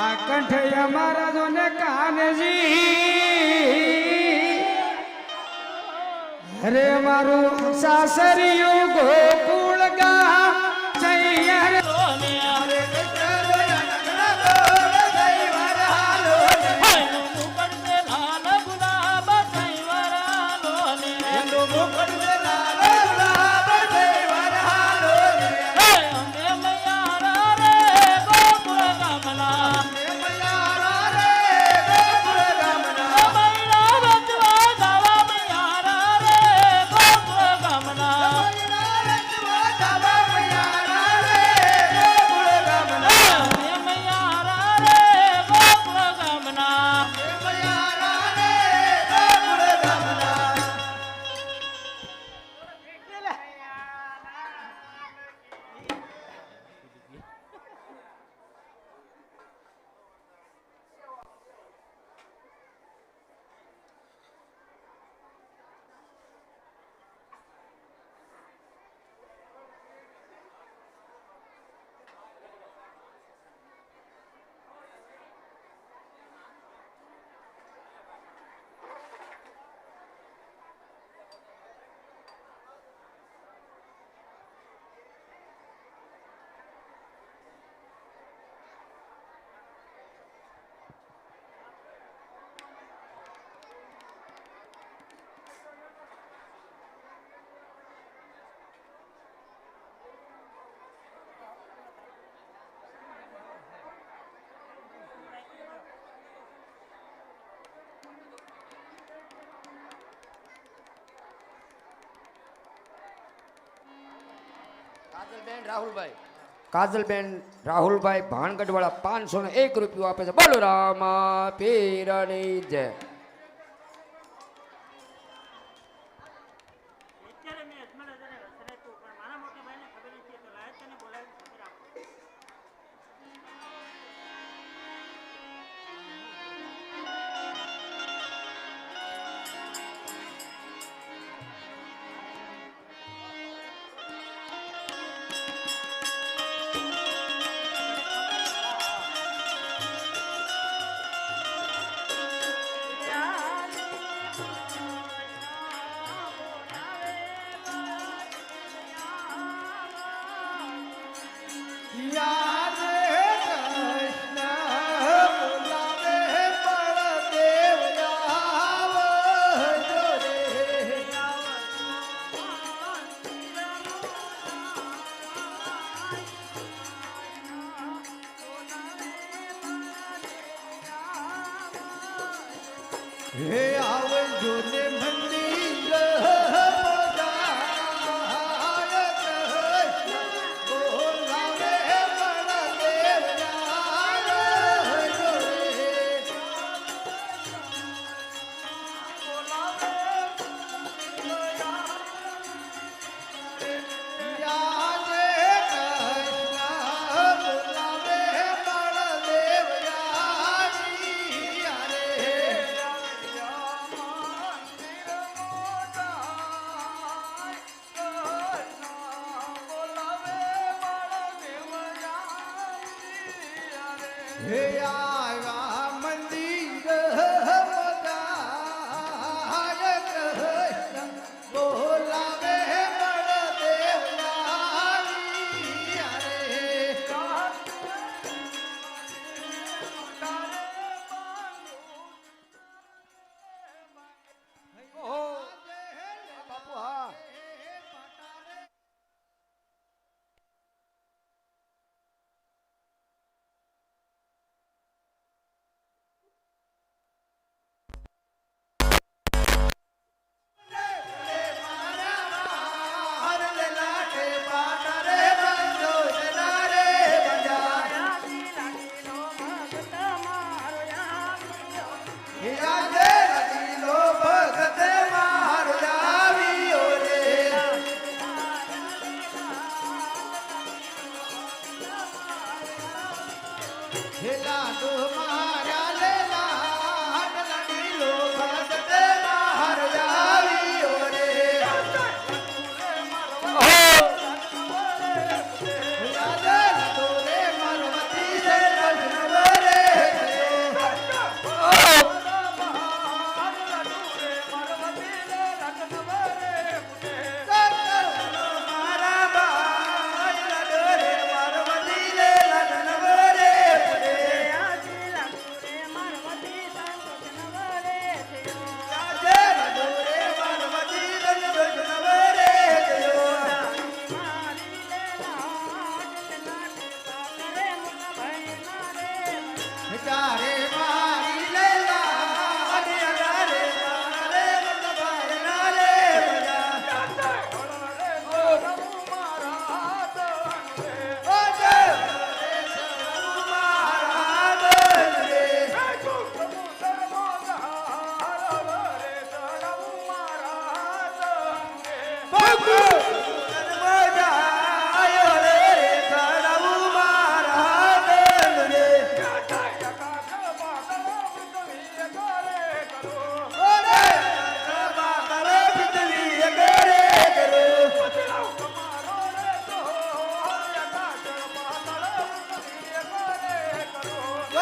આ કંઠ અમારા જોને કાનજી. અરે મારું સાસરિયું ગોકુ કાજલબેન રાહુલભાઈ. કાજલબેન રાહુલભાઈ ભાણગઢવાળા પાંચસો ને એક રૂપિયો આપે છે. બોલો રામા પીરની જય. Yeah.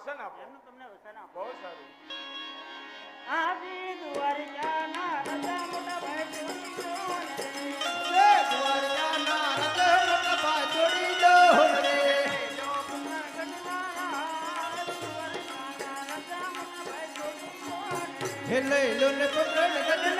વસન આપો. એમનું તમને વસન આપો. બહુ સારું. આવી દ્વારિકા ના મોટા ભાઈ લઈ લો ને પકડ ગગન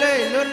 লইলুল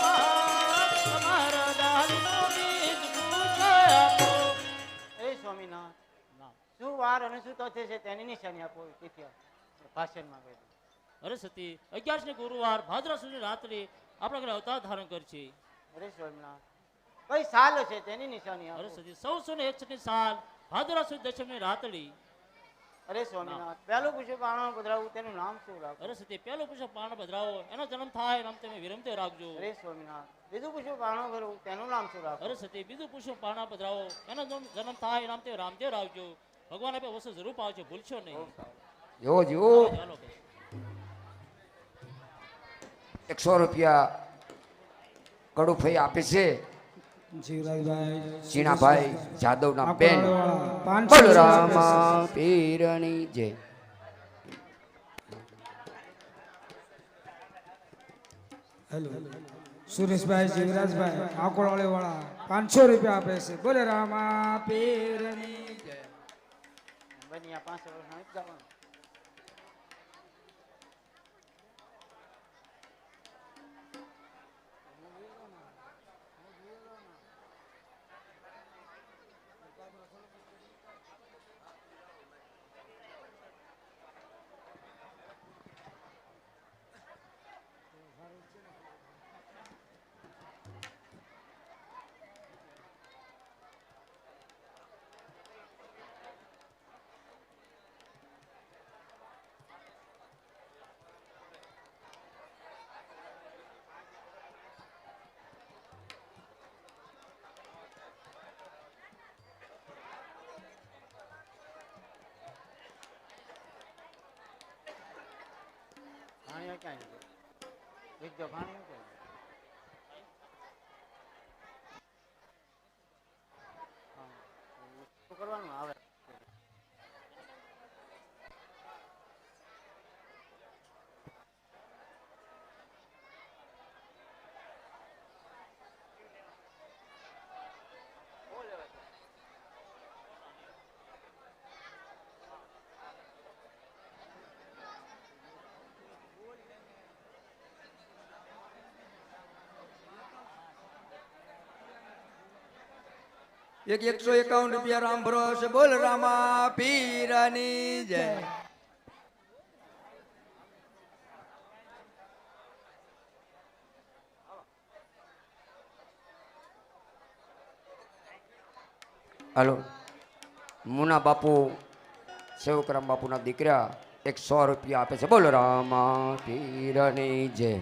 માં. અમારા આપણે બીજ પૂછાયા પો. એ સ્વામિનાથ નામ. શું વાર અને શું તથ્ય છે તેની નિશાની આપો ભાષણમાં કહી અરે સતી અગિયારસની ગુરુવાર ભાદરા સુધી રાત્રે આપણા આગળ અવતાર ધારણ કરશે અરે સ્વામિનાથ કઈ સાલ છે તેની નિશાની અરે સતી ચૌદસો ને એકસઠ સાલ ભાદરા સુધી દશમની રાતડી અરે સ્વામિનાથ પહેલું પુષ્પ બાણો પધરાવું તેનું નામ શું રાખો અરે સતી પહેલો પુષ્પ પાણ બદરાવો એનો જન્મ થાય એમ તમે વિરમતે રાખજો. અરે સ્વામિનાથ બીજું પુષ્પ બાણો ભરવું તેનું નામ શું રાખો અરે સતી બીજું પુષ્પ પાણ બદરાવો એનો જન્મ થાય એમ તે રામદેવ રાખજો. ભગવાન આપે વસ્તુ જરૂર પાવજો ભૂલશો નહીં. જો જો એકસો રૂપિયા કડુફઈ આપે છે. જીવરાજભાઈ ચીણાભાઈ જાદવના બેન. પાંચસો બલરામા પીરની જય. હેલો. સુરેશભાઈ જીવરાજભાઈ આકોળવાળી વાળા પાંચસો રૂપિયા આપે છે. બોલે રામા પીરની જય. ભાણિયો ક્યાં વિદ્યો ભાણિયો ક્યાં. શું કરવાનું આવે એક એકસો એકાવન રૂપિયા રામ ભરોસે, બોલ રામા, પીરની જય. હાલો. મુના બાપુ સેવકરામ બાપુના દીકરા એક સો રૂપિયા આપે છે. બોલો રામા, પીરની જય.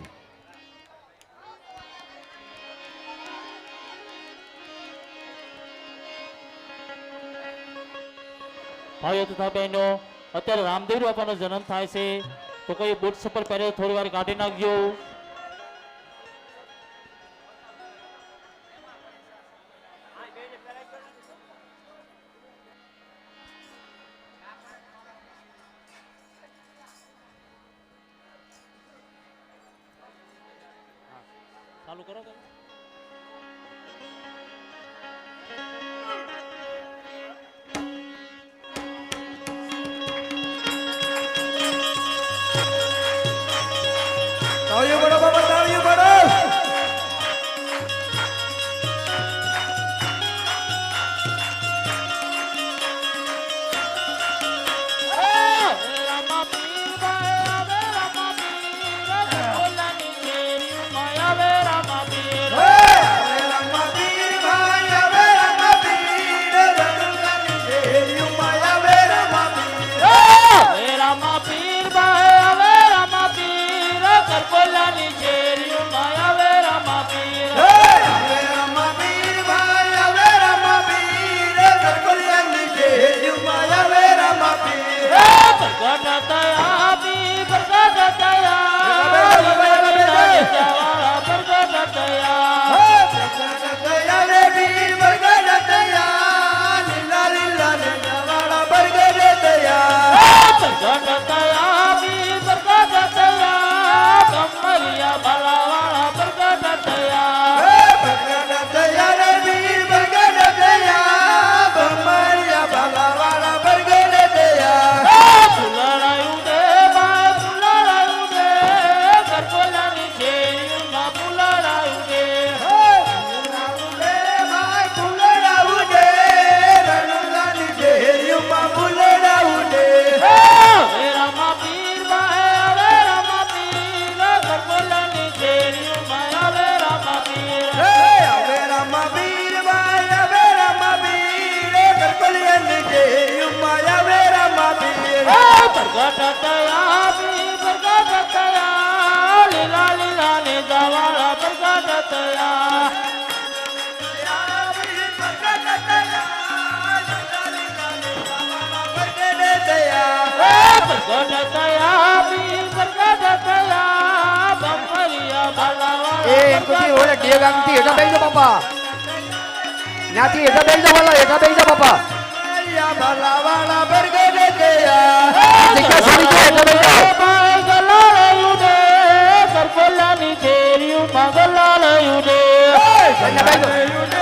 ભાઈઓ તથા બહેનો, અત્યારે રામદેવ બાપાનો જન્મ થાય છે. તો કોઈ બુટ્સ ઉપર પહેરે થોડી વાર કાઢી નાખજો. Janata ઓલે ડેગામથી હેઠા બેસી બાપા. ત્યાંથી હેઠા બેસી વાલા હેઠા બેસી બાપા. જગ્યા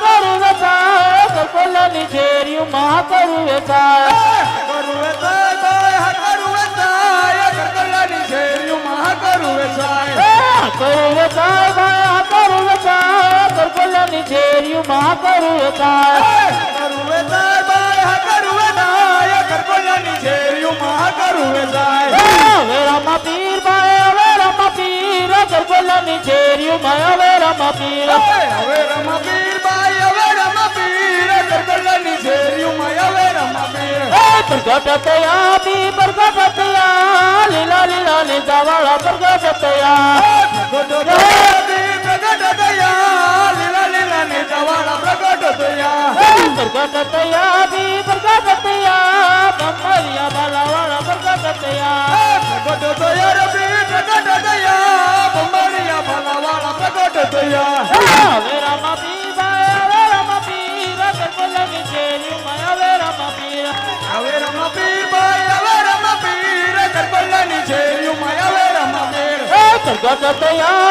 થયા વેચાય લીલા ને જવાળા પ્રગટ થયા પ્રગટ થયા બી પ્રગટ થયા બમરિયા ભલાવાળા પ્રગટ થયા કરું વેચાય ભાઈ કરું વેચાય કરબલા ની છેરી મહા કરું વેચાય કરું વેચાય ભાઈ કરું વેચાય કરબલા ની છેરી મહા કરું વેચાય વેરામા પીર બાયા વેરામા પીર કરબલા ની છેરી માયા વેરામા પીર હવે રમપીર ભાઈ હવે રમપીર કરબલાની શેરીઓ માં પ્રગટ થયા બી પ્રગટ થયા લીલા લીલા ને જાવાળા પ્રગટ થયા પ્રગટ થયા લીલા લીલા ને જવાળા પ્રગટ થયા પ્રગટ થયા બી પ્રગટ થયા બમરિયા બાલાવાળા પ્રગટ થયા પ્રગટ થયા રબી પ્રગટ થયા બંબારિયા ભલાવાળા પ્રગટ પીર બાયા વેરામા પીર કરબલાની શેરી માયા વેરામા પીર હવે રમપીર ભાઈ હવે રમપીર કરબલાની શેરીઓ માં હવે રમપીર પ્રગટ થયા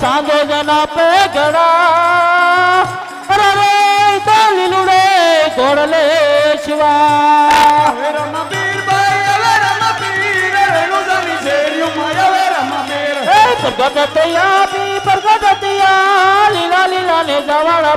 સાંજે જના પે અરે રે લીલુડે ગોળલે શિવા. હવે રમપીર ભાઈ હવે રમપીર રેણુદાની શેરીઓ માં હવે રમપીર પ્રગટ બી પ્રગટ લીલા લીલા ને જવાળા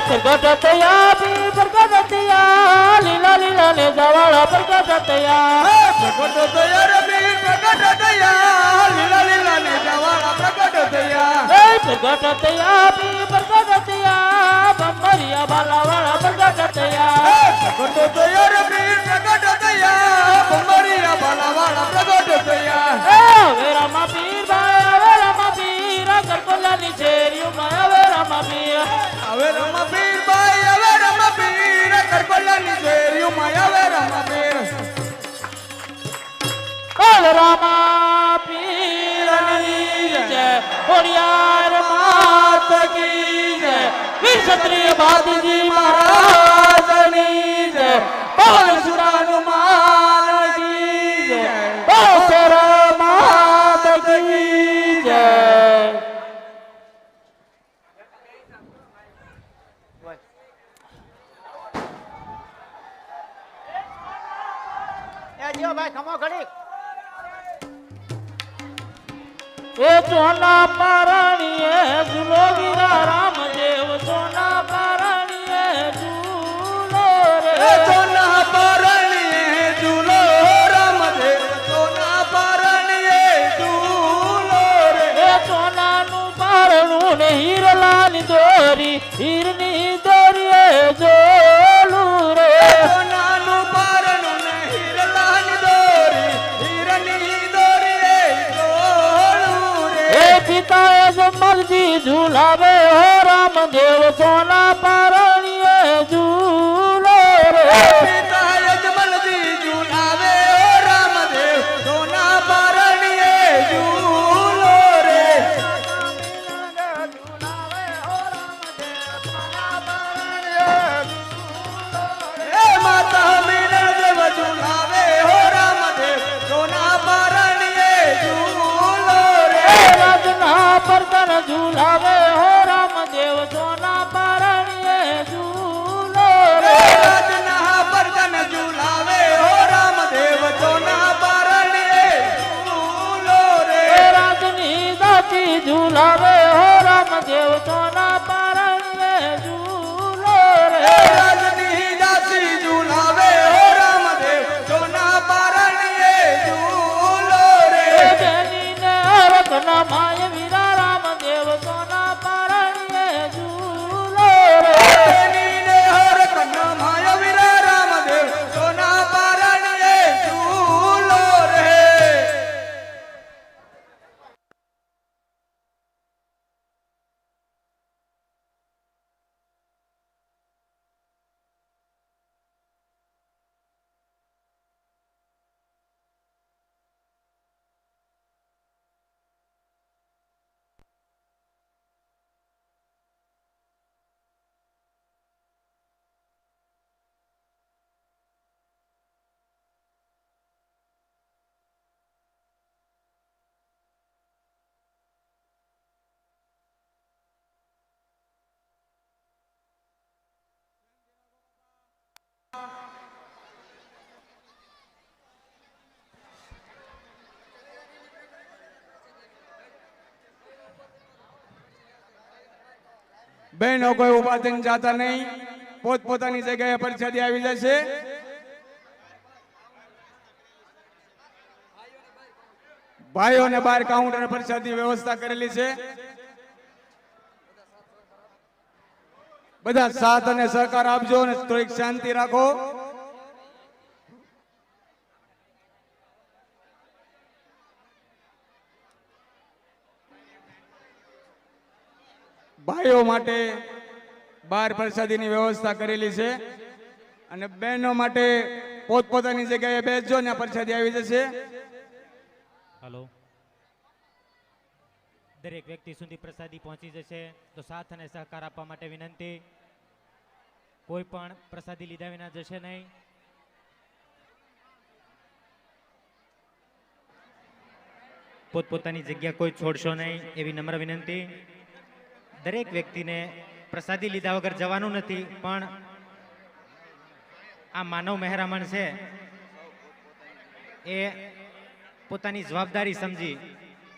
રમપીર પ્રગટ થયા. બી પ્રગટ થયા લીલા લીલા ને જવાળા પ્રગટ થયા પ્રગટ થયા રબી પ્રગટ થયા લીલા લીલા ને જવાળા પ્રગટ થયા પ્રગટ થયા બી પ્રગટ થયા બમરિયા ભાલાવાળા પ્રગટ થયા પ્રગટ થયા રબી પ્રગટ થયા બંબારિયા ભલાવાળા પ્રગટ થયા હવે રામા પીર ભાઈ હવે રામા પીર કરબલાની શેરીઓમાં હવે રામા પીર. હવે રમપીર ભાઈ હવે રમપીર કરબલાની શેરીઓ માં હવે રમપીર હવે રામા જય. ખોડિયાર માત કી જય. વીર ક્ષત્રિય ભાતજી મહારાજની જય. પવન સુરાનું દોરી હીરની દોરીએ જોલું રે. સોનાનું પરણું ને હીરલાની દોરી હીરની દોરીએ ઝોલું રે. એ પિતાએ જમલજી ઝૂલાવે હો રામદેવ સોના પારણીએ ઝૂલાવે હો રામદેવ સોના બહેનો કોઈ ઊભા થઈને જાતા નહીં. પોતપોતાની જગ્યાએ પરછાદી આવી જશે. ભાઈઓને બહાર કાઉન્ટર પરછાદી વ્યવસ્થા કરેલી છે. બધા સાથ અને સહકાર આપજો અને થોડીક શાંતિ રાખો. ભાઈઓ માટે બાર પ્રસાદીની વ્યવસ્થા કરેલી છે અને બહેનો માટે પોતપોતાની જગ્યાએ બેસજો ને પ્રસાદી આવી જશે. હલો. દરેક વ્યક્તિ સુધી પ્રસાદી પહોંચી જશે, તો સાથ અને સહકાર આપવા માટે વિનંતી. કોઈ પણ પ્રસાદી લીધા વિના જશે નહીં. પોતપોતાની જગ્યા કોઈ છોડશો નહીં એવી નમ્ર વિનંતી. દરેક વ્યક્તિને પ્રસાદી લીધા વગર જવાનું નથી, પણ આ માનવ મહેરામણ છે, એ પોતાની જવાબદારી સમજી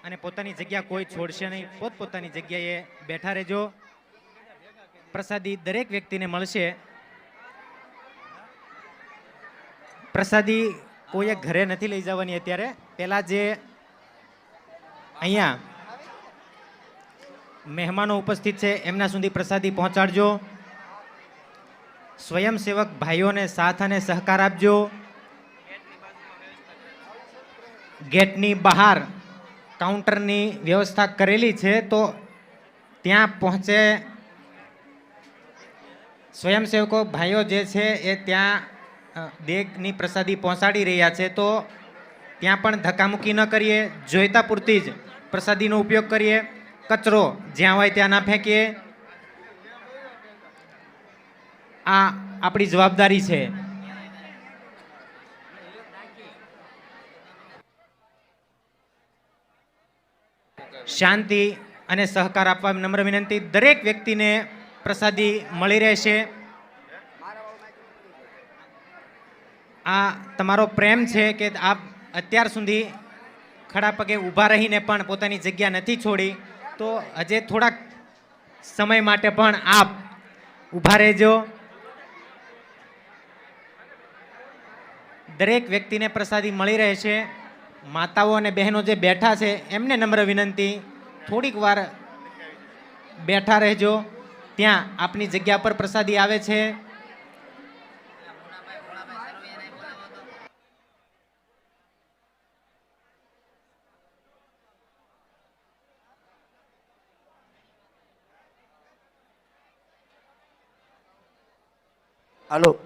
અને પોતાની જગ્યા કોઈ છોડશે નહીં. પોતપોતાની જગ્યાએ બેઠા રહેજો. પ્રસાદી દરેક વ્યક્તિને મળશે. પ્રસાદી કોઈએ ઘરે નથી લઈ જવાની અત્યારે. પહેલાં જે અહીંયા મહેમાનો ઉપસ્થિત છે, એમના સુધી પ્રસાદી પહોંચાડજો. સ્વયંસેવક ભાઈઓને સાથ અને સહકાર આપજો. ગેટની બહાર કાઉન્ટરની વ્યવસ્થા કરેલી છે, તો ત્યાં પહોંચે. સ્વયંસેવકો ભાઈઓ જે છે, એ ત્યાં દેગની પ્રસાદી પહોંચાડી રહ્યા છે, તો ત્યાં પણ ધક્કામુક્કી ન કરીએ. જોઈતા પૂરતી જ પ્રસાદીનો ઉપયોગ કરીએ. કચરો જ્યાં હોય ત્યાં ના ફેંકીએ. આ આપણી જવાબદારી છે. શાંતિ અને સહકાર આપવા નમ્ર વિનંતી. દરેક વ્યક્તિને પ્રસાદી મળી રહેશે. આ તમારો પ્રેમ છે કે આપ અત્યાર સુધી ખડા પગે ઊભા રહીને પણ પોતાની જગ્યા નથી છોડી. તો હજે થોડાક સમય માટે પણ આપ ઊભા રહેજો. દરેક વ્યક્તિને પ્રસાદી મળી રહેશે માતાઓ અને બહેનો જે બેઠા છે, એમને નમ્ર વિનંતી, થોડીક વાર બેઠા રહેજો. ત્યાં આપની જગ્યા પર પ્રસાદી આવે છે. હાલો